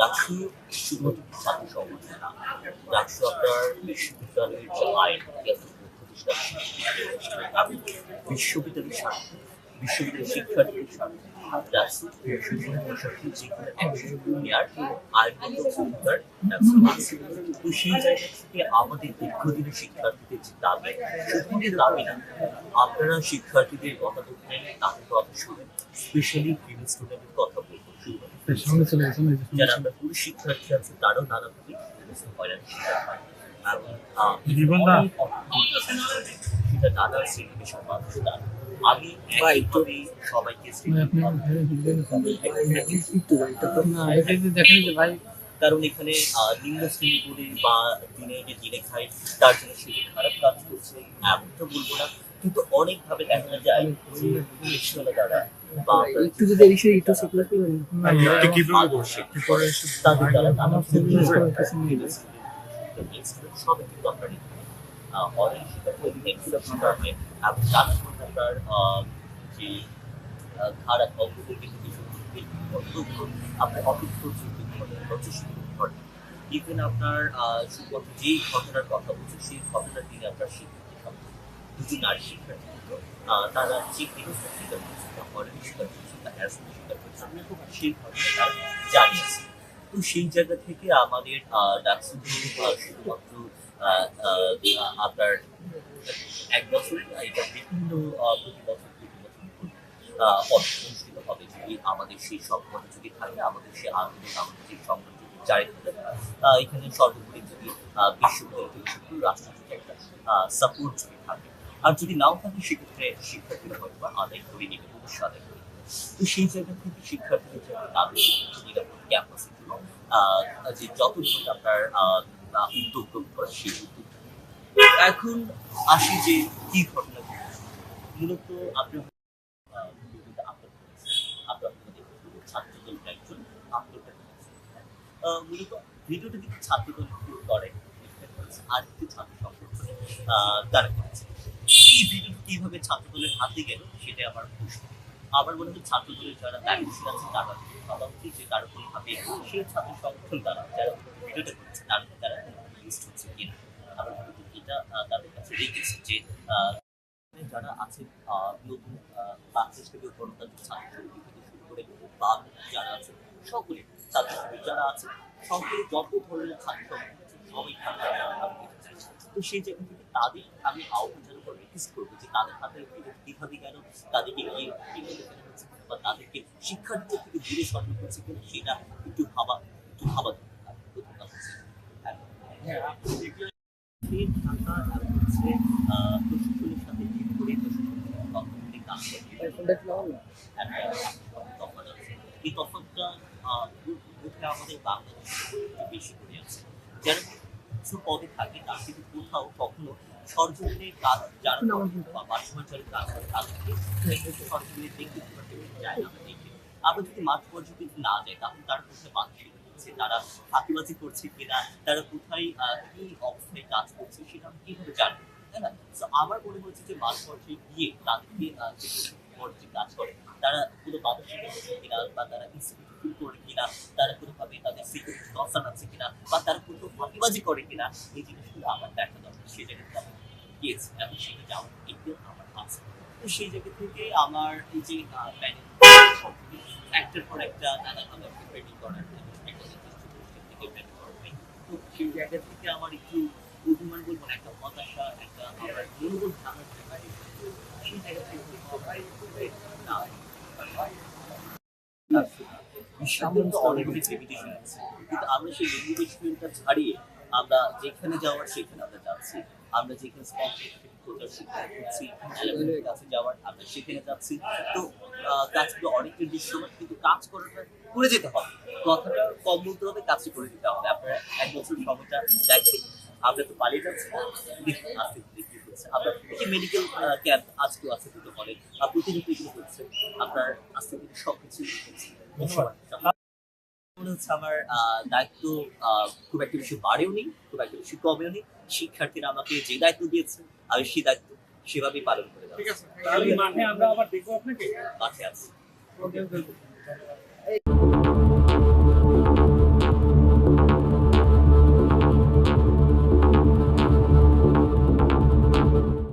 ডাকসু ছাত্র সংগঠন না ডাকসু আপনার বিশ্ববিদ্যালয়ের যে আইন বিশ্ববিদ্যালয়ের স্বার্থ, বিশ্ববিদ্যালয়ের শিক্ষার্থীর স্বার্থ সেই আমাদের দীর্ঘদিনের শিক্ষার্থীদের যে দাবি শুধুমাত্র দাবি না। আপনারা শিক্ষার্থীদের কথা বলতে তাদের কথা শুনেন স্পেশালি কথা যারা আমরা পুরুষ শিক্ষার্থী আছে তারাও শিকার হয় এবং সেটা নানা শ্রেণি মানুষ তারা আমি একইভাবে সবাইকে মানে আপনি একটু না এটা যদি দেখেন যে ভাই কারণ এখানে আহ, নিম্ন শ্রেণি করে বা দিনে যে দিনে খায় তার জন্য সে খারাপ কাজ করছে এমন তো বলব না। কিন্তু অনেকভাবে দেখা যায় দ্বারা বা একটু যদি কীভাবে করছে পরে তাদের আমার ফোন আপনার নেক্সট এবং তার যে অগ্রগতি কিছু আপনার ঘটে ইভেন আপনার শুধুমাত্র যেই ঘটনার কথা বলছে সেই ঘটনার দিনে আপনার দুটি নারী শিক্ষার্থী ছিল, তারা যে হেনস্থা শিকার করছে তারা জানিয়েছে তো সেই জায়গা থেকে আমাদের ডাকসু শুধুমাত্র আপনার এক বছর এটা বিভিন্ন প্রতি বছর প্রতি বছর অনুষ্ঠিত হবে যদি আমাদের সেই সক্ষমতা যদি থাকে আমাদের সেই আন্দোলন আমাদের সেই সংগ্রাম যদি জারি থাকে এখানে সর্বোপরি যদি বিশ্ববিদ্যালয় থেকে করে রাষ্ট্র থেকে একটা সাপোর্ট যদি থাকে আর যদি নাও থাকে সেক্ষেত্রে শিক্ষার্থীরা হয়তো আদায় করে নেবে অবশ্যই আদায় করে তো সেই জায়গা থেকে শিক্ষার্থীদের জন্য তাদের নিরাপদ ক্যাপাসিটি যে যত ধরনের আপনার উদ্যোগ গ্রহণ করা সেই উদ্যোগ এখন আসি যে কি ঘটনা মূলত আপনি আহ, ভিডিওটা আপলোড করেছেন। আপলোড করে দেখুন ছাত্রদল একজন মূলত ছাত্রদল করে আর একটি ছাত্র সংগঠনে তারা করেছে। এই ভিডিওটা কীভাবে ছাত্রদলের হাতে গেল সেটা আমার প্রশ্ন। আমার মনে হয় ছাত্রদলের যারা দায়িত্বশীল আছে তারা ভাবা উচিত যে তারা কোনোভাবে সেই ছাত্র সংগঠন দ্বারা যারা ভিডিওটা করেছে, তারা তারা লিস্ট হচ্ছে কিনা? আমার মনে হয় এটা তাদের কাছে রেখেছে যে যারা আছে নতুন বাংলাদেশ থেকে গণতান্ত্রিক ছাত্র থেকে শুরু করে বা যারা আছে, সকলে ছাত্র যারা আছে, সকলে যত ধরনের ছাত্র সবাই তো সেই জায়গা থেকে তাদের আমি আহ্বান জানাব রিকোয়েস্ট করব যে তাদের হাতে কীভাবে গেল তাদেরকে ফেলা হচ্ছে বা তাদেরকে শিক্ষার্থীদের থেকে দূরে সরানো হচ্ছে কিনা সেটা একটু ভাবা একটু ভাবা দরকার হ্যাঁ। ফের থাকা এবং হচ্ছে সাথে ডিল করে কাজ করে। এই তফাৎটা আহ, আমাদের বাংলাদেশে বেশি করে আছে যারা কিছু পদে থাকে তার কিন্তু কোথাও কখনো সরজমিনের কাজ যারা বা মাঠপর্যায়ের কাজ করে তাদেরকে সরজমিনের ব্যক্তিগত যায় না আমরা যদি মাঠ পর্যায়ে না যাই তাহলে তারা কোথায় মানসিক হচ্ছে তারা ফাঁকিবাজি করছে কিনা তারা কোথায় আহ, কি অবস্থায় কাজ করছে সেটা আমি কীভাবে জানব তাই না? তো আমার মনে হচ্ছে যে মাঠ পর্যায়ে গিয়ে তাদেরকে যে কাজ করে তারা কোনো বাধা হচ্ছে কিনা বা তারা করে কিনা তারা কোনোভাবে তাদের সিকিউরিটি কনসার্ন আছে কিনা বা তারা কোনো ফাঁকিবাজি করে কিনা এই জিনিসগুলো আমার দেখা দরকার সেই জায়গাতে আমি গিয়েছি এবং সেটা যাওয়ার একটু আমার আছে। তো সেই জায়গা থেকে আমার এই যে একটার পর একটা নানাভাবে ট্রেনিং করার একটা তো সেই জায়গা থেকে আমার একটু অভিমান বলব না, একটা হতাশা একটা আমার মনোবল ভাঙার জায়গা সেই জায়গা থেকে আছে। কিন্তু আমরা সেই ছাড়িয়ে আমরা যেখানে যাওয়ার সেখানে আমরা যাচ্ছি। আমরা যেখানে করছি কাছে যাওয়ার আমরা সেখানে যাচ্ছি। তো কাজগুলো কিন্তু কাজ করাটা করে যেতে হবে। কথাটা কম বলতে হবে কাজটা করে দিতে হবে। আপনার এক বছর সময়টা আমরা তো পালিয়ে যাচ্ছি। আস্তে হচ্ছে আপনার এই মেডিকেল ক্যাম্প আজকেও আছে দুটো হলে আর প্রতিনিয়ত এগুলো হচ্ছে। আপনার আস্তে আস্তে সব কিছু মনে হচ্ছে আমার আহ, দায়িত্ব আহ, খুব একটা বেশি বাড়েও নেই খুব একটা বেশি কমেও নেই শিক্ষার্থীরা আমাকে যে দায়িত্ব দিয়েছে আমি সেই দায়িত্ব সেভাবেই পালন করে ঠিক আছে মাঠে আমরা আবার দেখব আপনাকে? মাঠে আছি। ওকে ওকে